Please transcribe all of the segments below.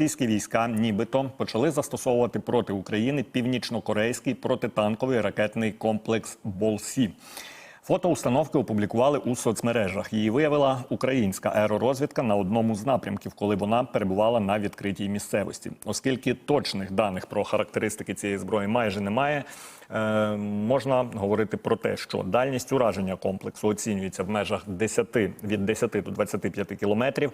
російські війська, нібито почали застосовувати проти України північно-корейський протитанковий ракетний комплекс Болсі. Фото установки опублікували у соцмережах. Її виявила українська аеророзвідка на одному з напрямків, коли вона перебувала на відкритій місцевості. Оскільки точних даних про характеристики цієї зброї майже немає, е, можна говорити про те, що дальність ураження комплексу оцінюється в межах 10, від 10 до 25 кілометрів.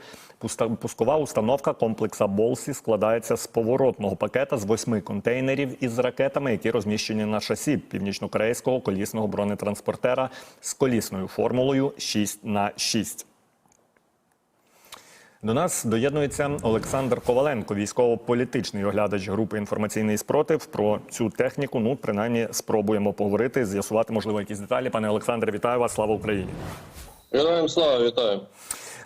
Пускова установка комплекса Болсі складається з поворотного пакета з восьми контейнерів із ракетами, які розміщені на шасі північнокорейського колісного бронетранспортера з колісною формулою 6 на 6 До нас доєднується Олександр Коваленко, військово-політичний оглядач групи інформаційний спротив. Про цю техніку. Ну, принаймні, спробуємо поговорити, з'ясувати, можливо, якісь деталі. Пане Олександре, вітаю вас! Слава Україні! Героям слава, вітаю.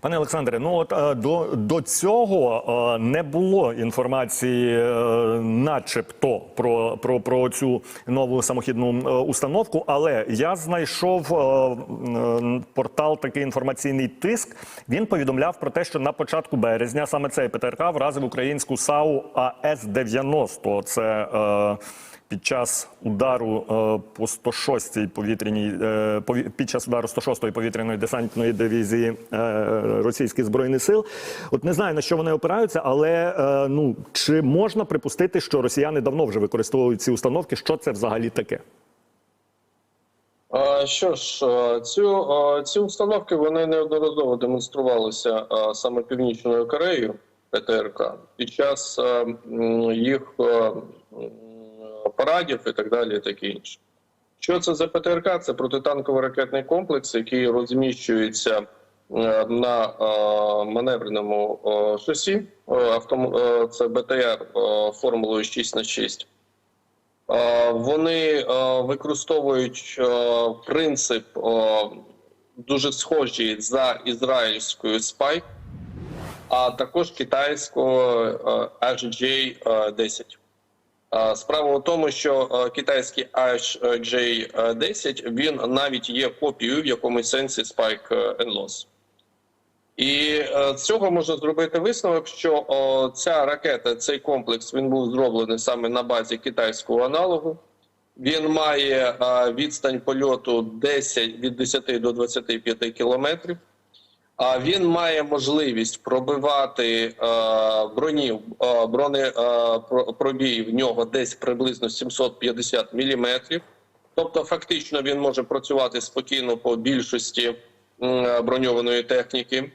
Пане Олександре, ну от е, до, до цього е, не було інформації, е, начебто, про, про, про цю нову самохідну установку. Але я знайшов портал такий інформаційний тиск. Він повідомляв про те, що на початку березня саме цей ПТРК вразив українську САУ АС-90. Це е, під час удару е, по 106-й повітряній е, під час удару 106-ї повітряної десантної дивізії е, російських збройних сил. От не знаю на що вони опираються, але ну чи можна припустити, що росіяни давно вже використовують ці установки? Що це взагалі таке? Що ж, цю, ці установки вони неодноразово демонструвалися саме Північною Кореєю ПТРК під час їх парадів і так далі, і таке інше. Що це за ПТРК? Це протитанковий ракетний комплекс, який розміщується е, на е, маневреному е, е, Це БТР формулою 6 на 6 Е, Вони використовують принцип дуже схожий за ізраїльською Spike, а також китайського е, HJ-10. Справа у тому, що е, китайський HJ-10 він навіть є копією в якомусь сенсі Spike е, NLOS. І е, з цього можна зробити висновок, що ця ракета, цей комплекс, він був зроблений саме на базі китайського аналогу. Він має відстань польоту 10 від 10 до 25 кілометрів. А він має можливість пробивати е, бронів, е, брони е, пробій в нього десь приблизно 750 міліметрів. Тобто, фактично, він може працювати спокійно по більшості броньованої техніки.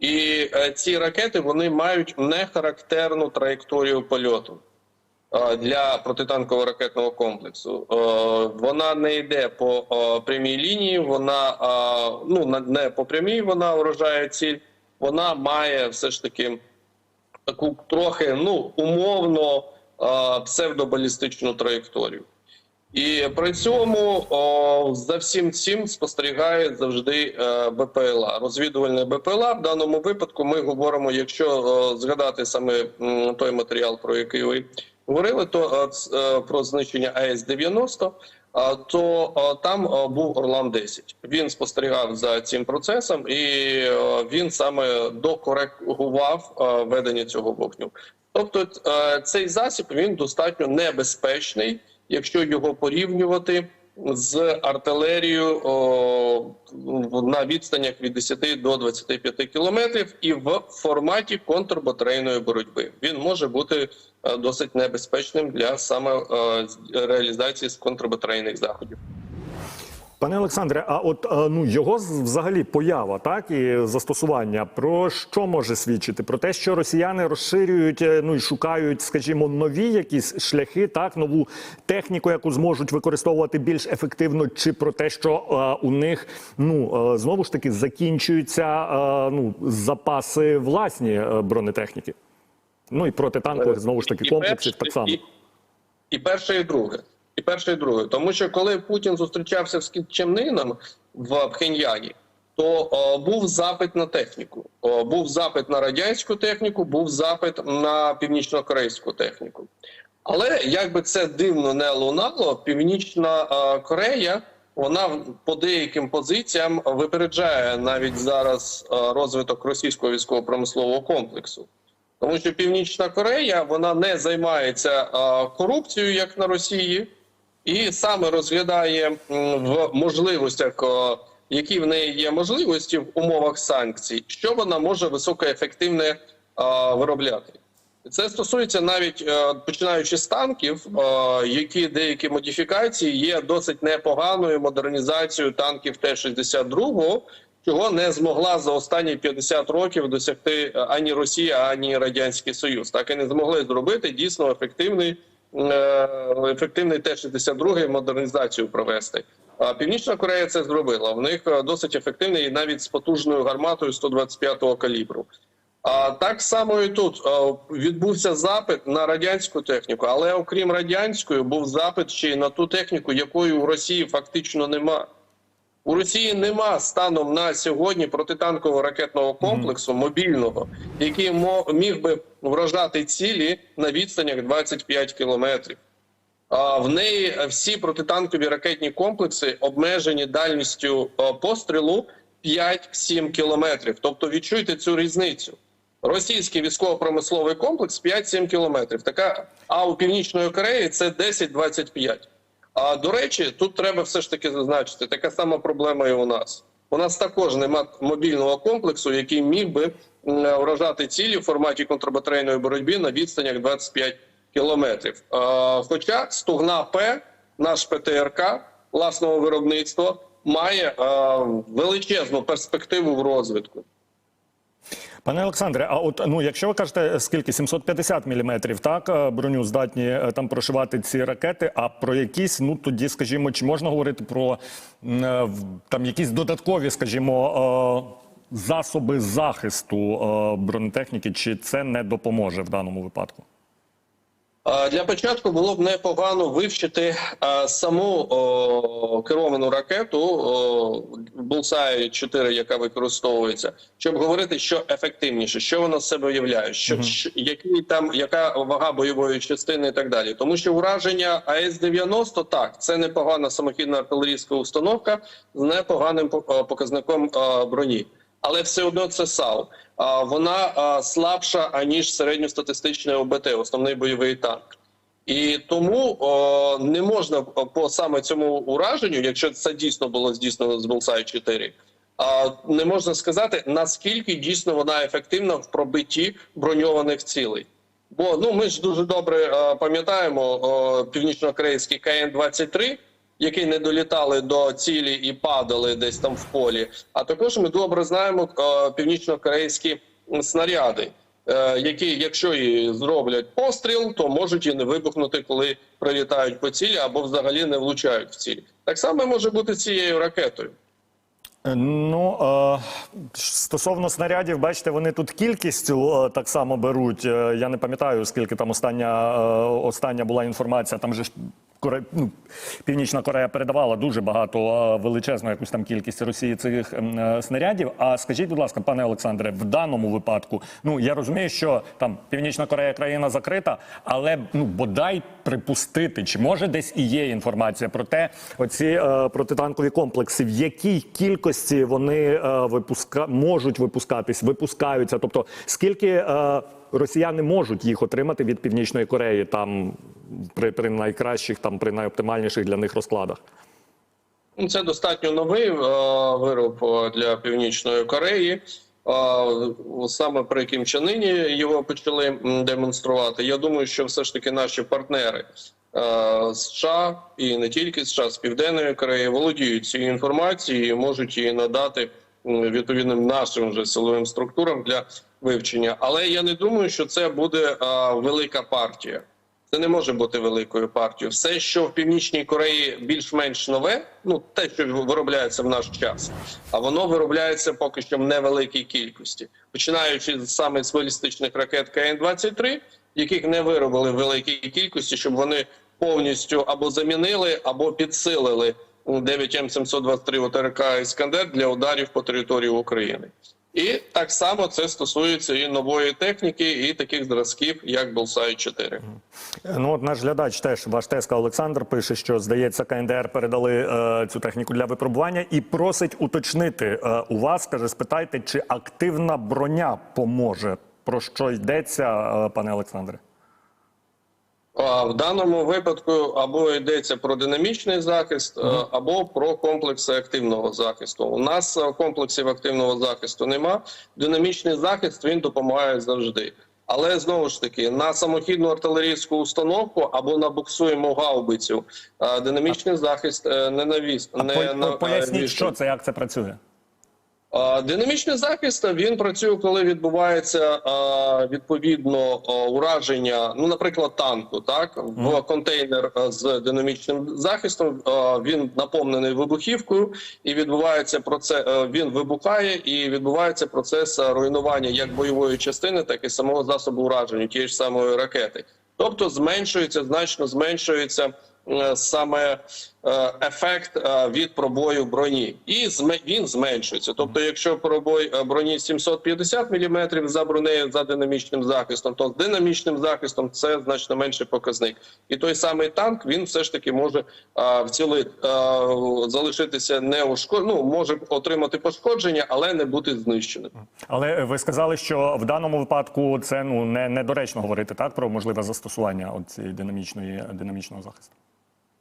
І ці ракети вони мають нехарактерну траєкторію польоту для протитанкового ракетного комплексу. Е, Вона не йде по е, прямій лінії, вона е, ну не по прямій вона вражає ціль. Вона має все ж таки таку трохи ну умовно е, псевдобалістичну траєкторію. І при цьому о, за всім цим спостерігає завжди е, БПЛА. Розвідувальне БПЛА. В даному випадку ми говоримо, якщо о, згадати саме м, той матеріал, про який ви говорили, то е, е, про знищення АС-90, то е, там е, був Орлан 10 Він спостерігав за цим процесом, і він саме докоригував е, ведення цього вогню. Тобто цей засіб він достатньо небезпечний, якщо його порівнювати з артилерією о, на відстанях від 10 до 25 кілометрів і в форматі контрбатарейної боротьби. Він може бути е, досить небезпечним для саме е, реалізації з контрбатарейних заходів. Пане Олександре, а от е, ну його взагалі поява, так і застосування про що може свідчити? Про те, що росіяни розширюють е, ну і шукають, скажімо, нові якісь шляхи, так нову техніку, яку зможуть використовувати більш ефективно, чи про те, що е, у них ну знову ж таки закінчуються е, ну запаси власні бронетехніки? Ну і протитанкових знову ж таки комплексів так само. І перше, і друге. І перше, і друге. Тому що коли Путін зустрічався з Іном в Пхеньяні, то о, був запит на техніку. О, був запит на радянську техніку, був запит на північно-корейську техніку. Але як би це дивно не лунало, Північна е, Корея вона по деяким позиціям випереджає навіть зараз е, розвиток російського військово-промислового комплексу. Тому що Північна Корея вона не займається е, корупцією, як на Росії, і саме розглядає в можливостях, які в неї є можливості в умовах санкцій, що вона може високоефективне виробляти. Це стосується навіть е, починаючи з танків, які деякі модифікації є досить непоганою модернізацією танків Т-62, чого не змогла за останні 50 років досягти е, ані Росія, ані Радянський Союз. Так і не змогли зробити дійсно ефективний ефективний Т-62 модернізацію провести. А Північна Корея це зробила. В них е, досить ефективний і навіть з потужною гарматою 125-го калібру. А так само і тут е, відбувся запит на радянську техніку, але окрім радянської, був запит ще й на ту техніку, якої у Росії фактично нема. У Росії нема станом на сьогодні протитанкового ракетного комплексу мобільного, який міг би вражати цілі на відстанях 25 кілометрів. А в неї всі протитанкові ракетні комплекси обмежені дальністю е, пострілу 5-7 кілометрів. Тобто відчуйте цю різницю. Російський військово-промисловий комплекс 5-7 кілометрів. Така, а у Північної Кореї це 10-25. А до речі, тут треба все ж таки зазначити, така сама проблема і у нас. У нас також нема мобільного комплексу, який міг би вражати цілі в форматі контрбатарейної боротьби на відстанях 25 кілометрів. Хоча Стугна П, наш ПТРК власного виробництва, має величезну перспективу в розвитку. Пане Олександре, а от ну, якщо ви кажете, скільки 750 міліметрів, так е, броню здатні е, там прошивати ці ракети. А про якісь, ну тоді, скажімо, чи можна говорити про е, там якісь додаткові, скажімо, засоби захисту бронетехніки, чи це не допоможе в даному випадку? Для початку було б непогано вивчити саму керовану ракету Bullseye 4, яка використовується, щоб говорити, що ефективніше, що воно з себе уявляє, що, який там яка вага бойової частини і так далі. Тому що ураження АС-90 так, це непогана самохідна артилерійська установка з непоганим по- показником броні. Але все одно це САУ. Вона слабша аніж середньостатистичний ОБТ, основний бойовий танк. І тому о, не можна по саме цьому ураженню, якщо це дійсно було здійснено з Bullseye 4, а, не можна сказати наскільки дійсно вона ефективна в пробитті броньованих цілей. Бо ну ми ж дуже добре е, пам'ятаємо північно-корейський КН-23, які не долітали до цілі і падали десь там в полі. А також ми добре знаємо е, північно-корейські снаряди, е, які, якщо і зроблять постріл, то можуть і не вибухнути, коли прилітають по цілі або взагалі не влучають в цілі. Так само може бути цією ракетою. Е, Ну стосовно снарядів, бачите, вони тут кількістю так само беруть. Я не пам'ятаю, скільки там остання, остання була інформація. Там же Коре... ну, Північна Корея передавала дуже багато величезну якусь там кількість Росії цих ем, е, снарядів. А скажіть, будь ласка, пане Олександре, в даному випадку, ну я розумію, що там Північна Корея країна закрита, але ну бодай припустити, чи може десь і є інформація про те, оці е, протитанкові комплекси, в якій кількості вони е, випуска можуть випускатись, випускаються, тобто скільки. Е, Росіяни можуть їх отримати від північної Кореї там при, при найкращих, там при найоптимальніших для них розкладах. Ну, Це достатньо новий е, вироб е, для Північної Кореї. Е, Саме при Кім Чен Іні його почали демонструвати. Я думаю, що все ж таки наші партнери е, США і не тільки США, з Південної Кореї володіють цією інформацією і можуть її надати відповідним нашим вже силовим структурам для вивчення. Але я не думаю, що це буде е, велика партія. Це не може бути великою партією. Все, що в північній Кореї більш-менш нове, ну те, що виробляється в наш час, а воно виробляється поки що в невеликій кількості, починаючи саме з балістичних ракет КН-23, яких не виробили в великій кількості, щоб вони повністю або замінили, або підсилили 9М723 ОТРК Іскандер для ударів по території України. І так само це стосується і нової техніки, і таких зразків, як Bullseye 4. Ну от наш глядач теж ваш теска Олександр пише, що здається, КНДР передали е, цю техніку для випробування і просить уточнити е, у вас. каже, спитайте, чи активна броня поможе Про що йдеться, е, пане Олександре? В даному випадку або йдеться про динамічний захист, е, або про комплекси активного захисту. У нас е, комплексів активного захисту нема. Динамічний захист він допомагає завжди. Але знову ж таки на самохідну артилерійську установку або на буксуємо гаубицю. е, Динамічний захист е, не навіс А не по- на- по- поясніть, навішує. що це, як це працює? Динамічний захист він працює, коли відбувається відповідно ураження, ну, наприклад, танку, так в контейнер з динамічним захистом. Він наповнений вибухівкою, і відбувається процес. Він вибухає, і відбувається процес руйнування як бойової частини, так і самого засобу ураження, тієї ж самої ракети. Тобто зменшується значно зменшується е, саме ефект е, від пробою броні, і він зменшується. Тобто, якщо пробой е, броні 750 мм за бронею за динамічним захистом, то з динамічним захистом це значно менший показник. І той самий танк він все ж таки може е, вціли е, залишитися не ну, може отримати пошкодження, але не бути знищеним. Але ви сказали, що в даному випадку це ну не недоречно говорити так про можливе застосування от цієї динамічної динамічного захисту.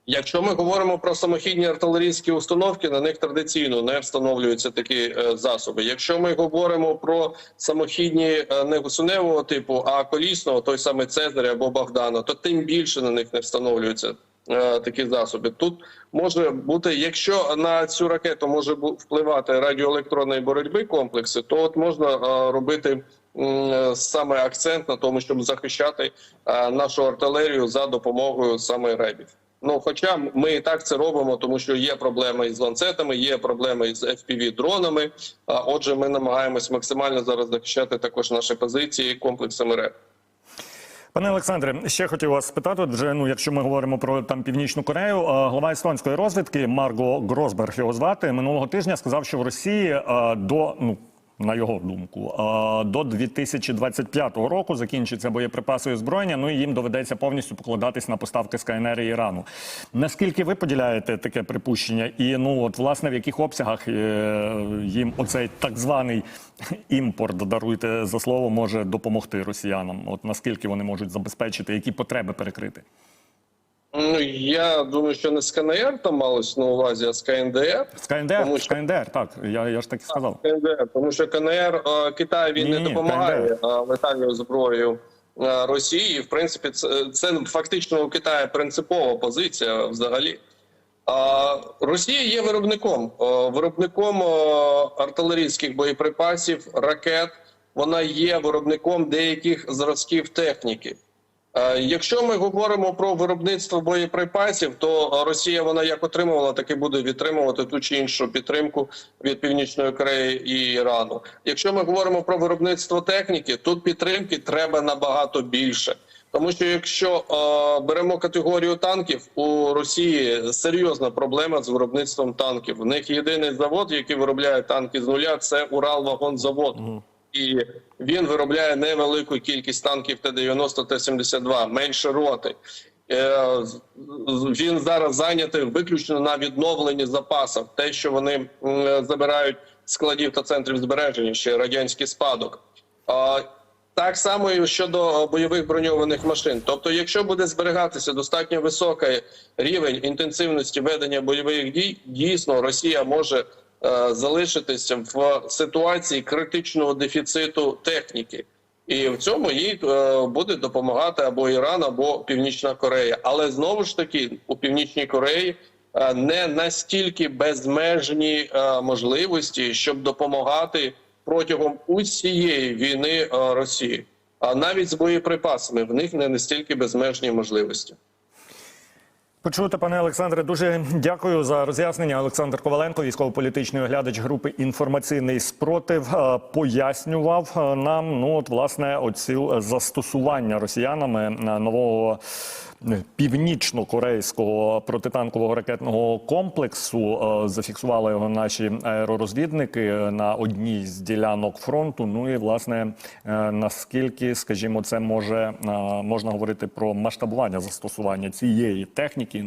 Якщо ми говоримо про самохідні артилерійські установки, на них традиційно не встановлюються такі е, засоби. Якщо ми говоримо про самохідні е, не гусеневого типу, а колісного, той самий Цезаря або Богдана, то тим більше на них не встановлюються е, такі засоби. Тут може бути, якщо на цю ракету може впливати радіоелектронної боротьби комплекси, то от можна робити. Саме акцент на тому, щоб захищати нашу артилерію за допомогою саме ребів. Ну, хоча ми і так це робимо, тому що є проблеми із ланцетами, є проблеми із fpv дронами. А отже, ми намагаємось максимально зараз захищати також наші позиції комплексами РЕП. Пане Олександре, ще хотів вас спитати. Вже ну, якщо ми говоримо про там північну Корею, глава естонської розвідки Марго Гросберг його звати минулого тижня сказав, що в Росії до ну. На його думку, до 2025 року закінчиться боєприпаси і озброєння. Ну і їм доведеться повністю покладатись на поставки з КНР і Ірану. Наскільки ви поділяєте таке припущення? І ну от власне в яких обсягах е, їм оцей так званий імпорт, даруйте за слово, може допомогти росіянам? От наскільки вони можуть забезпечити, які потреби перекрити? Ну я думаю, що не з КНР там малось на увазі, а з КНДР. З КНДР, Тому з що- КНДР, так я, я ж так і сказав. КНДР, тому що КНР е, Китай він не Ні-ні, допомагає е, летальною зброєю е, Росії. В принципі, це, це фактично у Китаю принципова позиція взагалі. А Росія є виробником, виробником артилерійських боєприпасів, ракет. Вона є виробником деяких зразків техніки. Е, Якщо ми говоримо про виробництво боєприпасів, то Росія вона як отримувала, так і буде відтримувати ту чи іншу підтримку від Північної Кореї і Ірану. Якщо ми говоримо про виробництво техніки, тут підтримки треба набагато більше. Тому що якщо е, беремо категорію танків, у Росії серйозна проблема з виробництвом танків. В них єдиний завод, який виробляє танки з нуля, це Уралвагонзавод і він виробляє невелику кількість танків Т-90, Т-72, менше роти. Е, Він зараз зайнятий виключно на відновленні запасів. Те, що вони забирають складів та центрів збереження, ще радянський спадок. Так само і щодо бойових броньованих машин. Тобто, якщо буде зберігатися достатньо високий рівень інтенсивності ведення бойових дій, дійсно Росія може залишитися в ситуації критичного дефіциту техніки. І в цьому їй е, буде допомагати або Іран, або Північна Корея. Але знову ж таки у Північній Кореї е, не настільки безмежні е, можливості, щоб допомагати протягом усієї війни е, Росії. А навіть з боєприпасами в них не настільки безмежні можливості. Почуєте, пане Олександре, дуже дякую за роз'яснення. Олександр Коваленко, військово-політичний оглядач групи інформаційний спротив, е, пояснював е, нам ну от власне оцю застосування росіянами е, нового е, північно-корейського протитанкового ракетного комплексу. Е, Зафіксували його наші аеророзвідники на одній з ділянок фронту. Ну і власне е, наскільки, скажімо, це може е, можна говорити про масштабування застосування цієї техніки